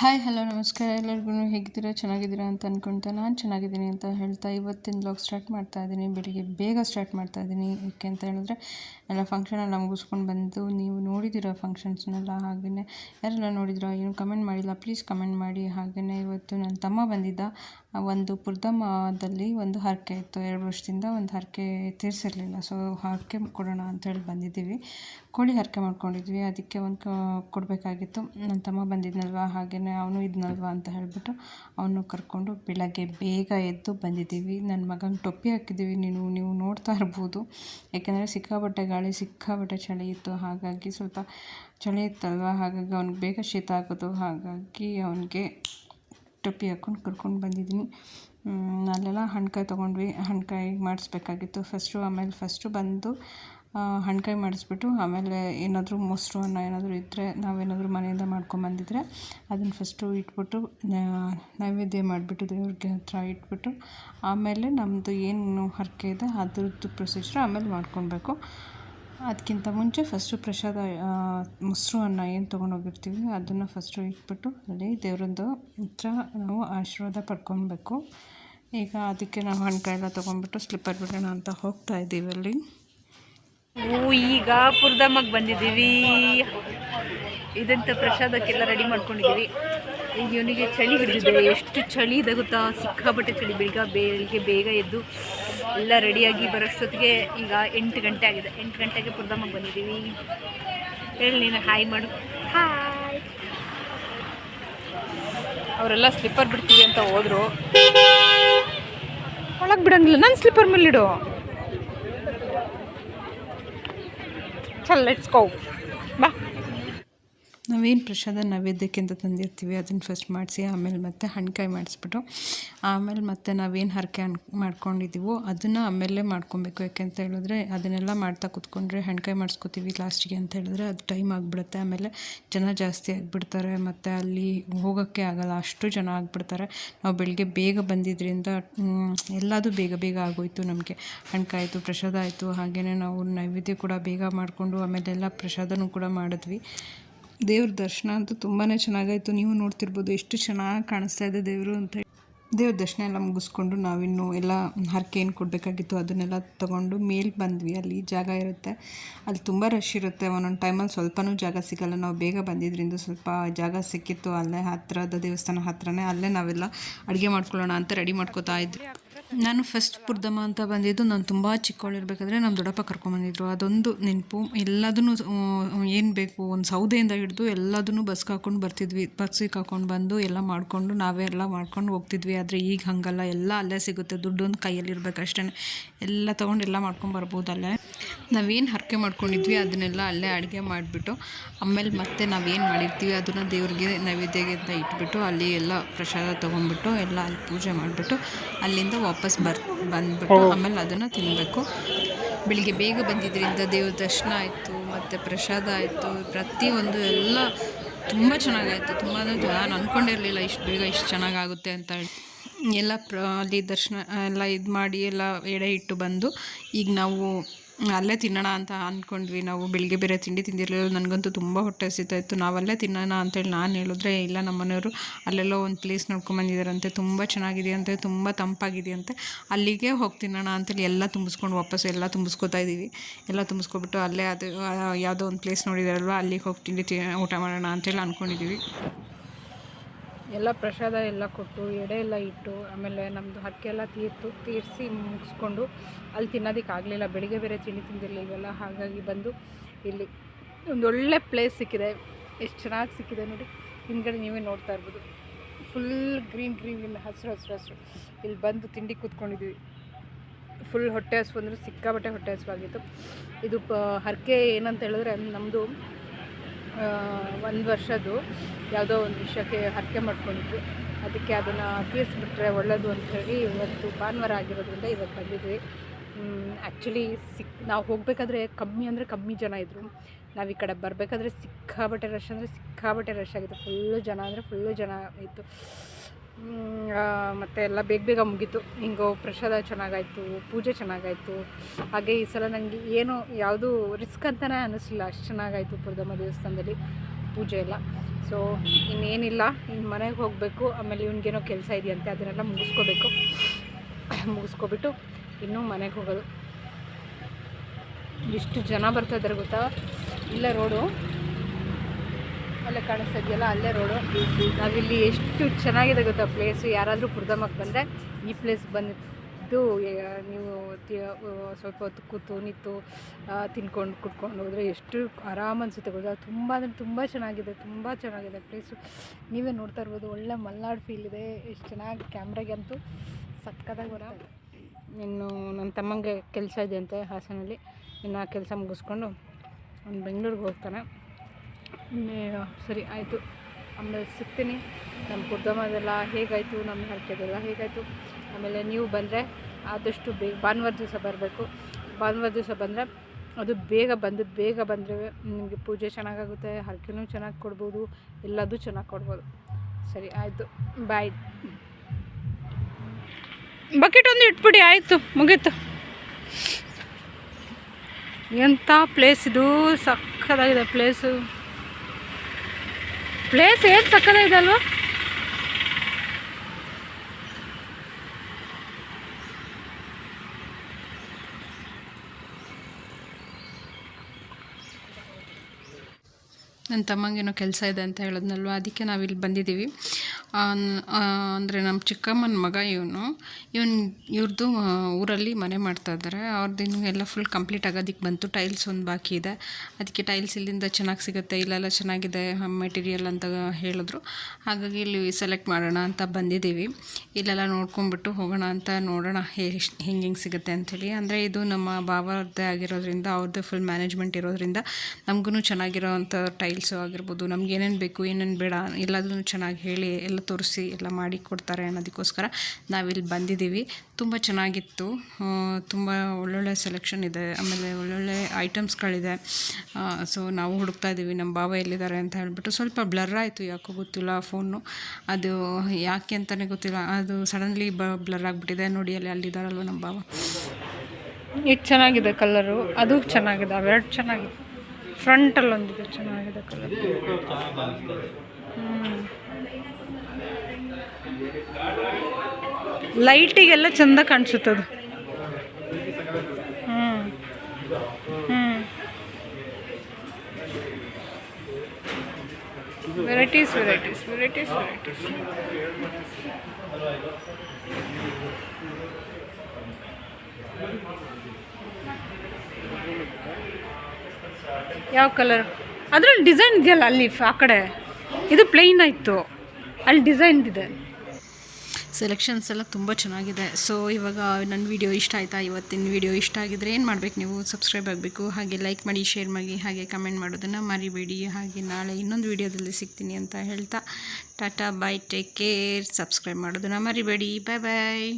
Hi hello ನಮಸ್ಕಾರ. ಎಲ್ಲರಿಗೂ ಹೇಗಿದ್ದೀರಾ? ಚೆನ್ನಾಗಿದ್ದೀರಾ ಅಂತ ಅಂದ್ಕೊಳ್ತಾ ನಾನು ಚೆನ್ನಾಗಿದ್ದೀನಿ ಅಂತ ಹೇಳ್ತಾ ಇವತ್ತಿನ ಬ್ಲಾಗ್ ಸ್ಟಾರ್ಟ್ ಮಾಡ್ತಾ ಇದ್ದೀನಿ. ಬೆಳಿಗ್ಗೆ ಬೇಗ ಸ್ಟಾರ್ಟ್ ಮಾಡ್ತಾ ಇದ್ದೀನಿ. ಯಾಕೆ ಅಂತ ಹೇಳಿದ್ರೆ, ಎಲ್ಲ ಫಂಕ್ಷನೆಲ್ಲ ಮುಗಿಸ್ಕೊಂಡು ಬಂದು ನೀವು ನೋಡಿದ್ದೀರಾ ಫಂಕ್ಷನ್ಸ್ನೆಲ್ಲ ಹಾಗೆಯೇ ಯಾರೆಲ್ಲ ನೋಡಿದಿರೋ ಏನು ಕಮೆಂಟ್ ಮಾಡಿಲ್ಲ ಪ್ಲೀಸ್ ಕಮೆಂಟ್ ಮಾಡಿ. ಹಾಗೆಯೇ ಇವತ್ತು ನನ್ನ ತಮ್ಮ ಬಂದಿದ್ದ. ಒಂದು ಪುರ್ದಮ್ಮದಲ್ಲಿ ಒಂದು ಹರಕೆ ಇತ್ತು. ಎರಡು ವರ್ಷದಿಂದ ಒಂದು ಹರಕೆ ತೀರಿಸಿರಲಿಲ್ಲ. ಸೊ ಹರಕೆ ಕೊಡೋಣ ಅಂತೇಳಿ ಬಂದಿದ್ದೀವಿ. ಕೋಳಿ ಹರಕೆ ಮಾಡ್ಕೊಂಡಿದ್ವಿ. ಅದಕ್ಕೆ ಒಂದು ಕೊಡಬೇಕಾಗಿತ್ತು. ನನ್ನ ತಮ್ಮ ಬಂದಿದ್ನಲ್ವ? ಹಾಗೆಯೇ ಅವನು ಇದ್ನಲ್ವ ಅಂತ ಹೇಳಿಬಿಟ್ಟು ಅವನು ಕರ್ಕೊಂಡು ಬೆಳಗ್ಗೆ ಬೇಗ ಎದ್ದು ಬಂದಿದ್ದೀವಿ. ನನ್ನ ಮಗನ ಟೊಪ್ಪಿ ಹಾಕಿದ್ದೀವಿ. ನೀನು, ನೀವು ನೋಡ್ತಾ ಇರ್ಬೋದು. ಯಾಕೆಂದರೆ ಸಿಕ್ಕಾಬಟ್ಟೆ ಗಾಳಿ ಸಿಕ್ಕಾಬಟ್ಟೆ ಚಳಿ ಇತ್ತು. ಹಾಗಾಗಿ ಸ್ವಲ್ಪ ಚಳಿ ಇತ್ತಲ್ವ? ಹಾಗಾಗಿ ಅವ್ನಿಗೆ ಬೇಗ ಶೀತ ಆಗೋದು. ಹಾಗಾಗಿ ಅವನಿಗೆ ಟೊಪ್ಪಿ ಹಾಕ್ಕೊಂಡು ಕರ್ಕೊಂಡು ಬಂದಿದ್ದೀನಿ. ಅಲ್ಲೆಲ್ಲ ಹಣ್ಕಾಯಿ ತೊಗೊಂಡ್ವಿ. ಹಣ್ಕಾಯಿ ಮಾಡಿಸ್ಬೇಕಾಗಿತ್ತು ಫಸ್ಟು ಆಮೇಲೆ ಫಸ್ಟು ಬಂದು ಹಣ್ಕಾಯಿ ಮಾಡಿಸ್ಬಿಟ್ಟು, ಆಮೇಲೆ ಏನಾದರೂ ಮೊಸರು ಅನ್ನ ಏನಾದರೂ ಇದ್ದರೆ ನಾವೇನಾದರೂ ಮನೆಯಿಂದ ಮಾಡ್ಕೊಂಬಂದಿದ್ರೆ ಅದನ್ನು ಫಸ್ಟು ಇಟ್ಬಿಟ್ಟು ನೈವೇದ್ಯ ಮಾಡಿಬಿಟ್ಟು ದೇವ್ರಿಗೆ ಹತ್ರ ಇಟ್ಬಿಟ್ಟು, ಆಮೇಲೆ ನಮ್ಮದು ಏನು ಹರಕೆ ಇದೆ ಅದ್ರದ್ದು ಪ್ರೊಸೀಜರ್ ಆಮೇಲೆ ಮಾಡ್ಕೊಬೇಕು. ಅದಕ್ಕಿಂತ ಮುಂಚೆ ಫಸ್ಟು ಪ್ರಸಾದ ಮೊಸರು ಅನ್ನ ಏನು ತೊಗೊಂಡೋಗಿರ್ತೀವಿ, ಅದನ್ನು ಫಸ್ಟು ಇಟ್ಬಿಟ್ಟು ಅಲ್ಲಿ ದೇವರದ್ದು ಹತ್ರ ನಾವು ಆಶೀರ್ವಾದ ಪಡ್ಕೊಬೇಕು ಈಗ ಅದಕ್ಕೆ ನಾವು ಹಣ್ಕಾಯೆಲ್ಲ ತೊಗೊಂಡ್ಬಿಟ್ಟು ಸ್ಲಿಪ್ಪರ್ ಬಿಡೋಣ ಅಂತ ಹೋಗ್ತಾ ಇದ್ದೀವಿ ಅಲ್ಲಿ. ಓ, ಈಗ ಪುರ್ದಮ್ಮಗೆ ಬಂದಿದ್ದೀವಿ. ಇದಂತ ಪ್ರಸಾದಕ್ಕೆಲ್ಲ ರೆಡಿ ಮಾಡ್ಕೊಂಡಿದ್ದೀವಿ. ಇವನಿಗೆ ಚಳಿ ಹಿಡಿದಿದೆ. ಎಷ್ಟು ಚಳಿ ಇದೆ ಗೊತ್ತಾ ಸಿಕ್ಕಾಪಟ್ಟೆ ಚಳಿ. ಬೇಗ ಬೆಳಿಗ್ಗೆ ಬೇಗ ಎದ್ದು ಎಲ್ಲ ರೆಡಿಯಾಗಿ ಬರೋಷ್ಟೊತ್ತಿಗೆ ಈಗ ಎಂಟು ಗಂಟೆ ಆಗಿದೆ. ಎಂಟು ಗಂಟೆಗೆ ಪುರ್ದಮ್ಮಗೆ ಬಂದಿದ್ದೀವಿ. ಹೇಳಿ ನೀನು ಹಾಯ್ ಮಾಡು. ಹಾಯ್. ಅವರೆಲ್ಲ ಸ್ಲಿಪ್ಪರ್ ಬಿಡ್ತೀವಿ ಅಂತ ಹೋದರು. ಒಳಗೆ ಬಿಡಂಗಿಲ್ಲ. ನನ್ನ ಸ್ಲಿಪ್ಪರ್ ಮೇಲಿಡು. ಚಲ್ ಲೆಟ್ಸ್ ಬಾ ನಾವೇನು ಪ್ರಸಾದ ನೈವೇದ್ಯಕ್ಕೆ ಅಂತ ತಂದಿರ್ತೀವಿ, ಅದನ್ನು ಫಸ್ಟ್ ಮಾಡಿಸಿ, ಆಮೇಲೆ ಮತ್ತೆ ಹಣ್ಕಾಯಿ ಮಾಡಿಸ್ಬಿಟ್ಟು, ಆಮೇಲೆ ಮತ್ತೆ ನಾವೇನು ಹರಕೆ ಹಣ್ ಮಾಡ್ಕೊಂಡಿದ್ದೀವೋ ಅದನ್ನು ಆಮೇಲೆ ಮಾಡ್ಕೊಬೇಕು. ಯಾಕೆಂತ ಹೇಳಿದ್ರೆ ಅದನ್ನೆಲ್ಲ ಮಾಡ್ತಾ ಕೂತ್ಕೊಂಡ್ರೆ ಹಣ್ಕಾಯಿ ಮಾಡಿಸ್ಕೋತೀವಿ ಲಾಸ್ಟಿಗೆ ಅಂತ ಹೇಳಿದ್ರೆ ಅದು ಟೈಮ್ ಆಗಿಬಿಡುತ್ತೆ. ಆಮೇಲೆ ಜನ ಜಾಸ್ತಿ ಆಗಿಬಿಡ್ತಾರೆ, ಮತ್ತು ಅಲ್ಲಿ ಹೋಗೋಕ್ಕೆ ಆಗಲ್ಲ, ಅಷ್ಟು ಜನ ಆಗಿಬಿಡ್ತಾರೆ. ನಾವು ಬೆಳಗ್ಗೆ ಬೇಗ ಬಂದಿದ್ದರಿಂದ ಎಲ್ಲದೂ ಬೇಗ ಬೇಗ ಆಗೋಯಿತು ನಮಗೆ. ಹಣ್ಕಾಯಿತು ಪ್ರಸಾದ ಆಯಿತು ಹಾಗೆಯೇ ನಾವು ನೈವೇದ್ಯ ಕೂಡ ಬೇಗ ಮಾಡಿಕೊಂಡು ಆಮೇಲೆ ಎಲ್ಲ ಪ್ರಸಾದನೂ ಕೂಡ ಮಾಡಿದ್ವಿ. ದೇವ್ರ ದರ್ಶನ ಅಂತೂ ತುಂಬಾ ಚೆನ್ನಾಗಾಯಿತು. ನೀವು ನೋಡ್ತಿರ್ಬೋದು ಎಷ್ಟು ಚೆನ್ನಾಗಿ ಕಾಣಿಸ್ತಾ ಇದೆ ದೇವರು ಅಂತ ದೇವ್ರ ದರ್ಶನ ಎಲ್ಲ ಮುಗಿಸ್ಕೊಂಡು ನಾವಿನ್ನು ಎಲ್ಲ ಹರಕೆ ಏನು ಕೊಡಬೇಕಾಗಿತ್ತು. ಅದನ್ನೆಲ್ಲ ತೊಗೊಂಡು ಮೇಲೆ ಬಂದ್ವಿ. ಅಲ್ಲಿ ಜಾಗ ಇರುತ್ತೆ. ಅಲ್ಲಿ ತುಂಬ ರಶ್ ಇರುತ್ತೆ. ಒಂದೊಂದು ಟೈಮಲ್ಲಿ ಸ್ವಲ್ಪನೂ ಜಾಗ ಸಿಗಲ್ಲ. ನಾವು ಬೇಗ ಬಂದಿದ್ದರಿಂದ ಸ್ವಲ್ಪ ಜಾಗ ಸಿಕ್ಕಿತ್ತು. ಅಲ್ಲೇ ಹತ್ತಿರದ ದೇವಸ್ಥಾನ ಹತ್ತಿರನೇ ಅಲ್ಲೇ ನಾವೆಲ್ಲ ಅಡುಗೆ ಮಾಡ್ಕೊಳ್ಳೋಣ ಅಂತ ರೆಡಿ ಮಾಡ್ಕೋತಾ ಇದ್ವಿ. ನಾನು ಫಸ್ಟ್ ಪುರ್ದಮ್ಮ ಅಂತ ಬಂದಿದ್ದು, ನಾನು ತುಂಬ ಚಿಕ್ಕವಳಿರ್ಬೇಕಾದ್ರೆ ನಮ್ಮ ದೊಡ್ಡಪ್ಪ ಕರ್ಕೊಂಬಂದಿದ್ರು ಅದೊಂದು ನೆನಪು. ಎಲ್ಲದನ್ನು ಏನು ಬೇಕು, ಒಂದು ಸೌದೆಯಿಂದ ಹಿಡಿದು ಎಲ್ಲದನ್ನು ಬಸ್ಗೆ ಹಾಕ್ಕೊಂಡು ಬರ್ತಿದ್ವಿ. ಬಸ್ಸಿಗೆ ಹಾಕ್ಕೊಂಡು ಬಂದು ಎಲ್ಲ ಮಾಡಿಕೊಂಡು ನಾವೇ ಎಲ್ಲ ಮಾಡ್ಕೊಂಡು ಹೋಗ್ತಿದ್ವಿ. ಆದರೆ ಈಗ ಹಾಗಲ್ಲ. ಎಲ್ಲ ಅಲ್ಲೇ ಸಿಗುತ್ತೆ. ದುಡ್ಡು ಒಂದು ಕೈಯಲ್ಲಿ ಇರಬೇಕು ಅಷ್ಟೇ ಎಲ್ಲ ತೊಗೊಂಡು ಎಲ್ಲ ಮಾಡ್ಕೊಂಡು ಬರ್ಬೋದು ಅಲ್ಲೇ ನಾವೇನು ಹರಕೆ ಮಾಡ್ಕೊಂಡಿದ್ವಿ, ಅದನ್ನೆಲ್ಲ ಅಲ್ಲೇ ಅಡುಗೆ ಮಾಡಿಬಿಟ್ಟು, ಆಮೇಲೆ ಮತ್ತೆ ನಾವೇನು ಮಾಡಿರ್ತೀವಿ, ಅದನ್ನು ದೇವ್ರಿಗೆ ನೈವೇದ್ಯಗೆ ಅಂತ ಇಟ್ಬಿಟ್ಟು, ಅಲ್ಲಿ ಎಲ್ಲ ಪ್ರಸಾದ ತೊಗೊಂಡ್ಬಿಟ್ಟು ಎಲ್ಲ ಅಲ್ಲಿ ಪೂಜೆ ಮಾಡಿಬಿಟ್ಟು, ಅಲ್ಲಿಂದ ವಾಪಸ್ ಬರ್, ಬಂದ್ಬಿಟ್ಟು, ಆಮೇಲೆ ಅದನ್ನು ತಿನ್ನಬೇಕು ಬೆಳಿಗ್ಗೆ ಬೇಗ ಬಂದಿದ್ದರಿಂದ ದೇವ್ರ ದರ್ಶನ ಆಯಿತು, ಮತ್ತು ಪ್ರಸಾದ ಆಯಿತು, ಪ್ರತಿಯೊಂದು ಎಲ್ಲ ತುಂಬ ಚೆನ್ನಾಗಾಯಿತು. ತುಂಬ ಅಂದರೆ ನಾನು ಅಂದ್ಕೊಂಡಿರಲಿಲ್ಲ ಇಷ್ಟು ಬೇಗ ಇಷ್ಟು ಚೆನ್ನಾಗಾಗುತ್ತೆ ಅಂತ ಹೇಳಿ. ಎಲ್ಲ ಪ್ರ, ಅಲ್ಲಿ ದರ್ಶನ, ಎಲ್ಲ ಇದು ಮಾಡಿ, ಎಲ್ಲ ಎಡೆ ಇಟ್ಟು ಬಂದು, ಈಗ ನಾವು ಅಲ್ಲೇ ತಿನ್ನೋಣ ಅಂತ ಅಂದ್ಕೊಂಡ್ವಿ ನಾವು ಬೆಳಿಗ್ಗೆ ಬೇರೆ ತಿಂಡಿ ತಿಂದಿರಲಿಲ್ಲ. ನನಗಂತೂ ತುಂಬ ಹೊಟ್ಟೆ ಹಸಿತಾಯಿತ್ತು ನಾವಲ್ಲೇ ತಿನ್ನೋಣ ಅಂತೇಳಿ ನಾನು ಹೇಳಿದ್ರೆ, ಇಲ್ಲ ನಮ್ಮ ಮನೆಯವರು ಅಲ್ಲೆಲ್ಲೋ ಒಂದು ಪ್ಲೇಸ್ ನೋಡ್ಕೊಂಬಂದಿದ್ದಾರಂತೆ ತುಂಬ ಚೆನ್ನಾಗಿದೆಯಂತೆ ತುಂಬ ತಂಪಾಗಿದೆಯಂತೆ. ಅಲ್ಲಿಗೆ ಹೋಗಿ ತಿನ್ನೋಣ ಅಂತೇಳಿ ಎಲ್ಲ ತುಂಬಿಸ್ಕೊಂಡು ವಾಪಸ್ ಎಲ್ಲ ತುಂಬಿಸ್ಕೊತಾ ಇದ್ದೀವಿ. ಎಲ್ಲ ತುಂಬಿಸ್ಕೊಬಿಟ್ಟು ಅಲ್ಲೇ ಅದು ಯಾವುದೋ ಒಂದು ಪ್ಲೇಸ್ ನೋಡಿದಾರಲ್ವ, ಅಲ್ಲಿಗೆ ಹೋಗಿ ತಿಂಡಿ ಊಟ ಮಾಡೋಣ ಅಂತೇಳಿ ಅಂದ್ಕೊಂಡಿದ್ದೀವಿ ಎಲ್ಲ ಪ್ರಸಾದ ಎಲ್ಲ ಕೊಟ್ಟು, ಎಡೆ ಎಲ್ಲ ಇಟ್ಟು, ಆಮೇಲೆ ನಮ್ಮದು ಹಕ್ಕೆಲ್ಲ ತೀರ್ತು, ತೀರಿಸಿ ಮುಗಿಸ್ಕೊಂಡು ಅಲ್ಲಿ ತಿನ್ನೋದಕ್ಕೆ ಆಗಲಿಲ್ಲ. ಬೆಳಿಗ್ಗೆ ಬೇರೆ ತಿಂಡಿ ತಿಂದಿರಲಿಲ್ವಲ್ಲ? ಹಾಗಾಗಿ ಬಂದು ಇಲ್ಲಿ ಒಂದು ಒಳ್ಳೆ ಪ್ಲೇಸ್ ಸಿಕ್ಕಿದೆ. ಎಷ್ಟು ಚೆನ್ನಾಗಿ ಸಿಕ್ಕಿದೆ ನೋಡಿ. ಹಿಂದ್ಗಡೆ ನೀವೇ ನೋಡ್ತಾ ಇರ್ಬೋದು. ಫುಲ್ ಗ್ರೀನ್ ಗ್ರೀನ್ ಇಲ್ಲ ಹಸಿರು ಹಸಿರು ಹಸಿರು. ಇಲ್ಲಿ ಬಂದು ತಿಂಡಿ ಕೂತ್ಕೊಂಡಿದ್ವಿ ಫುಲ್ ಹೊಟ್ಟೆ ಹಸು ಅಂದರೆ ಸಿಕ್ಕಾಬಟ್ಟೆ ಹೊಟ್ಟೆ ಹಸುವಾಗಿತ್ತು ಇದು ಪ ಹರಕೆ ಏನಂತ ಹೇಳಿದ್ರೆ ನಮ್ಮದು ಒಂದು ವರ್ಷದ್ದು ಯಾವುದೋ ಒಂದು ವಿಷಯಕ್ಕೆ ಹರಕೆ ಮಾಡ್ಕೊಂಡಿದ್ವಿ ಅದಕ್ಕೆ ಅದನ್ನು ತೀರಿಸ್ಬಿಟ್ರೆ ಒಳ್ಳೆಯದು ಹೇಳಿ ಇವತ್ತು ಭಾನುವಾರ ಆಗಿರೋದ್ರಿಂದ ಇವತ್ತು ಬಂದಿದ್ವಿ. ಆ್ಯಕ್ಚುಲಿ ಸಿಕ್, ನಾವು ಹೋಗಬೇಕಾದ್ರೆ ಕಮ್ಮಿ ಅಂದರೆ ಕಮ್ಮಿ ಜನ ಇದ್ದರು ನಾವು ಈ ಕಡೆ ಬರಬೇಕಾದ್ರೆ ಸಿಕ್ಕಾಬಟ್ಟೆ ರಶ್ ಅಂದರೆ ಸಿಕ್ಕಾಬಟ್ಟೆ ರಶ್ ಆಗಿತ್ತು. ಫುಲ್ಲು ಜನ ಅಂದರೆ ಫುಲ್ಲು ಜನ ಇತ್ತು. ಮತ್ತು ಎಲ್ಲ ಬೇಗ ಬೇಗ ಮುಗೀತು. ಹಿಂಗೆ ಪ್ರಸಾದ ಚೆನ್ನಾಗಾಯಿತು, ಪೂಜೆ ಚೆನ್ನಾಗಾಯಿತು. ಹಾಗೆ ಈ ಸಲ ನನಗೆ ಏನು ಯಾವುದೂ ರಿಸ್ಕ್ ಅಂತಲೇ ಅನ್ನಿಸ್ಲಿಲ್ಲ ಅಷ್ಟು ಚೆನ್ನಾಗಾಯಿತು ಪುರದಮ್ಮ ದೇವಸ್ಥಾನದಲ್ಲಿ ಪೂಜೆ ಎಲ್ಲ. ಸೊ ಇನ್ನೇನಿಲ್ಲ ಇನ್ನು ಮನೆಗೆ ಹೋಗಬೇಕು. ಆಮೇಲೆ ಇವನಿಗೇನೋ ಕೆಲಸ ಇದೆಯಂತೆ, ಅದನ್ನೆಲ್ಲ ಮುಗಿಸ್ಕೋಬೇಕು. ಮುಗಿಸ್ಕೊಬಿಟ್ಟು ಇನ್ನೂ ಮನೆಗೆ ಹೋಗೋದು. ಎಷ್ಟು ಜನ ಬರ್ತಾ ಇದ್ದಾರೆ ಗೊತ್ತಾ? ಇಲ್ಲ ರೋಡು. ಅಲ್ಲೇ ಕಾಣಿಸ್ತಾ ಇದೆಯಲ್ಲ ಅಲ್ಲೇ ರೋಡು. ನಾವಿಲ್ಲಿ ಎಷ್ಟು ಚೆನ್ನಾಗಿದೆ ಗೊತ್ತಾ ಪ್ಲೇಸು ಯಾರಾದರೂ ಕುರ್ದಮ್ಮಕ್ಕೆ ಬಂದರೆ ಈ ಪ್ಲೇಸ್ ಬಂದಿದ್ದು ನೀವು ಸ್ವಲ್ಪ ಹೊತ್ತು ಕೂತು, ನಿಂತು ತಿನ್ಕೊಂಡು ಕುಟ್ಕೊಂಡು ಹೋದರೆ ಎಷ್ಟು ಆರಾಮ ಅನಿಸುತ್ತೆ ಗೊತ್ತಾ. ತುಂಬ ಅಂದರೆ ತುಂಬ ಚೆನ್ನಾಗಿದೆ ತುಂಬ ಚೆನ್ನಾಗಿದೆ ಪ್ಲೇಸು ನೀವೇ ನೋಡ್ತಾ ಇರ್ಬೋದು, ಒಳ್ಳೆ ಮಲ್ನಾಡು ಫೀಲ್ ಇದೆ. ಎಷ್ಟು ಚೆನ್ನಾಗಿ ಕ್ಯಾಮ್ರಾಗೆ ಅಂತೂ ಸಕ್ಕತ್ತಾಗಿ ಬರ ಇನ್ನು ನನ್ನ ತಮ್ಮಂಗೆ ಕೆಲಸ ಇದೆಯಂತೆ ಹಾಸನಲ್ಲಿ. ಇನ್ನು ಆ ಕೆಲಸ ಮುಗಿಸ್ಕೊಂಡು ಅವ್ನು ಬೆಂಗಳೂರಿಗೆ ಹೋಗ್ತಾನೆ. ಸರಿ, ಆಯಿತು. ಆಮೇಲೆ ಸಿಗ್ತೀನಿ. ನಮ್ಮ ಕುರ್ದಮದೆಲ್ಲ ಹೇಗಾಯಿತು, ನಮ್ಮ ಹರಕೆದೆಲ್ಲ ಹೇಗಾಯಿತು? ಆಮೇಲೆ ನೀವು ಬಂದರೆ ಆದಷ್ಟು ಬೇಗ, ಭಾನುವಾರ ದಿವಸ ಬರಬೇಕು. ಭಾನುವಾರ ದಿವಸ ಬಂದರೆ ಅದು ಬೇಗ ಬಂದು, ಬೇಗ ಬಂದರೆ ನಿಮಗೆ ಪೂಜೆ ಚೆನ್ನಾಗಾಗುತ್ತೆ, ಹರಕೆನೂ ಚೆನ್ನಾಗಿ ಕೊಡ್ಬೋದು, ಎಲ್ಲದೂ ಚೆನ್ನಾಗಿ ಕೊಡ್ಬೋದು. ಸರಿ, ಆಯಿತು. ಬಾಯ್. ಬಕೆಟ್ ಒಂದು ಇಟ್ಬಿಡಿ, ಆಯಿತು, ಮುಗೀತು. ಎಂಥ ಪ್ಲೇಸ್ ಇದು? ಸಕ್ಕದಾಗಿದೆ ಪ್ಲೇಸು ಪ್ಲೇಸ್ ಏನು ಇದೆ ಅಲ್ವಾ ನನ್ನ ತಮ್ಮಂಗೇನೋ ಕೆಲಸ ಇದೆ ಅಂತ ಹೇಳಿದ್ನಲ್ವ? ಅದಕ್ಕೆ ನಾವಿಲ್ಲಿ ಬಂದಿದ್ದೀವಿ. ಅಂದರೆ ನಮ್ಮ ಚಿಕ್ಕಮ್ಮನ ಮಗ ಇವನು. ಇವನು ಇವ್ರದ್ದು ಊರಲ್ಲಿ ಮನೆ ಮಾಡ್ತಾ ಇದ್ದಾರೆ ಅವ್ರದ್ದು ಎಲ್ಲ ಫುಲ್ ಕಂಪ್ಲೀಟ್ ಆಗೋದಕ್ಕೆ ಬಂತು. ಟೈಲ್ಸ್ ಒಂದು ಬಾಕಿ ಇದೆ. ಅದಕ್ಕೆ ಟೈಲ್ಸ್ ಇಲ್ಲಿಂದ ಚೆನ್ನಾಗಿ ಸಿಗುತ್ತೆ, ಇಲ್ಲೆಲ್ಲ ಚೆನ್ನಾಗಿದೆ ಮೆಟೀರಿಯಲ್ ಅಂತ ಹೇಳಿದ್ರು. ಹಾಗಾಗಿ ಇಲ್ಲಿ ಸೆಲೆಕ್ಟ್ ಮಾಡೋಣ ಅಂತ ಬಂದಿದ್ದೀವಿ. ಇಲ್ಲೆಲ್ಲ ನೋಡ್ಕೊಂಬಿಟ್ಟು ಹೋಗೋಣ ಅಂತ ನೋಡೋಣ ಹೇಗೆ, ಹೆಂಗೆ ಸಿಗುತ್ತೆ ಅಂಥೇಳಿ ಅಂದರೆ ಇದು ನಮ್ಮ ಬಾವರದ್ದೇ ಆಗಿರೋದ್ರಿಂದ ಅವ್ರದ್ದೇ ಫುಲ್ ಮ್ಯಾನೇಜ್ಮೆಂಟ್ ಇರೋದ್ರಿಂದ ನಮಗೂ ಚೆನ್ನಾಗಿರೋ ಅಂಥ ಟೈಲ್ಸು ಆಗಿರ್ಬೋದು. ನಮ್ಗೆ ಏನೇನು ಬೇಕು, ಏನೇನು ಬೇಡ ಎಲ್ಲದೂ ಚೆನ್ನಾಗಿ ಹೇಳಿ ಎಲ್ಲ ತೋರಿಸಿ ಎಲ್ಲ ಮಾಡಿ ಕೊಡ್ತಾರೆ ಅನ್ನೋದಕ್ಕೋಸ್ಕರ ನಾವಿಲ್ಲಿ ಬಂದಿದ್ದೀವಿ. ತುಂಬ ಚೆನ್ನಾಗಿತ್ತು. ತುಂಬ ಒಳ್ಳೊಳ್ಳೆ ಸೆಲೆಕ್ಷನ್ ಇದೆ. ಆಮೇಲೆ ಒಳ್ಳೊಳ್ಳೆ ಐಟಮ್ಸ್ಗಳಿದೆ ಸೊ ನಾವು ಹುಡುಕ್ತಾ ಇದ್ದೀವಿ. ನಮ್ಮ ಬಾಬಾ ಎಲ್ಲಿದ್ದಾರೆ ಅಂತ ಹೇಳ್ಬಿಟ್ಟು ಸ್ವಲ್ಪ ಬ್ಲರ್ ಆಯಿತು ಯಾಕೋ ಗೊತ್ತಿಲ್ಲ ಫೋನು ಅದು ಯಾಕೆ ಅಂತಲೇ ಗೊತ್ತಿಲ್ಲ. ಅದು ಸಡನ್ಲಿ ಬ ಬ್ಲರ್ ಆಗಿಬಿಟ್ಟಿದೆ. ನೋಡಿ ಅಲ್ಲಿ ಅಲ್ಲಿದ್ದಾರಲ್ವ ನಮ್ಮ ಬಾಬಾ ಇದು ಚೆನ್ನಾಗಿದೆ ಕಲರು ಅದು ಚೆನ್ನಾಗಿದೆ. ಅವೆರಡು ಚೆನ್ನಾಗಿದೆ. ಫ್ರಂಟಲ್ಲಿ ಒಂದಿದೆ ಚೆನ್ನಾಗಿದೆ ಕಲರ್ ಲೈಟಿಗೆಲ್ಲ ಚಂದ ಕಾಣಿಸುತ್ತದು. ಹ್ಞೂ ಹ್ಞೂ ವೆರೈಟೀಸ್ ವೆರೈಟೀಸ್ ವೆರೈಟೀಸ್ ವೆರೈಟೀಸ್ ಯಾವ ಕಲರ್ ಅದರಲ್ಲಿ ಡಿಸೈನ್ ಇದೆಯಲ್ಲ ಅಲ್ಲಿ, ಆ ಕಡೆ? ಇದು ಪ್ಲೈನ್ ಆಯಿತು. ಅಲ್ಲಿ ಡಿಸೈನ್ ಇದೆ. ಸೆಲೆಕ್ಷನ್ಸ್ ಎಲ್ಲ ತುಂಬ ಚೆನ್ನಾಗಿದೆ. ಸೊ ಇವಾಗ ನನ್ನ ವಿಡಿಯೋ ಇಷ್ಟ ಆಯಿತಾ? ಇವತ್ತಿನ ವಿಡಿಯೋ ಇಷ್ಟ ಆಗಿದ್ರೆ ಏನು ಮಾಡಬೇಕು ನೀವು? ಸಬ್ಸ್ಕ್ರೈಬ್ ಆಗಬೇಕು. ಹಾಗೆ ಲೈಕ್ ಮಾಡಿ ಶೇರ್ ಮಾಡಿ, ಹಾಗೆ ಕಮೆಂಟ್ ಮಾಡೋದನ್ನು ಮರಿಬೇಡಿ. ಹಾಗೆ ನಾಳೆ ಇನ್ನೊಂದು ವಿಡಿಯೋದಲ್ಲಿ ಸಿಗ್ತೀನಿ ಅಂತ ಹೇಳ್ತಾ. Tata bye take care subscribe ಮಾಡೋದನ್ನು ಮರಿಬೇಡಿ. ಬಾಯ್ ಬಾಯ್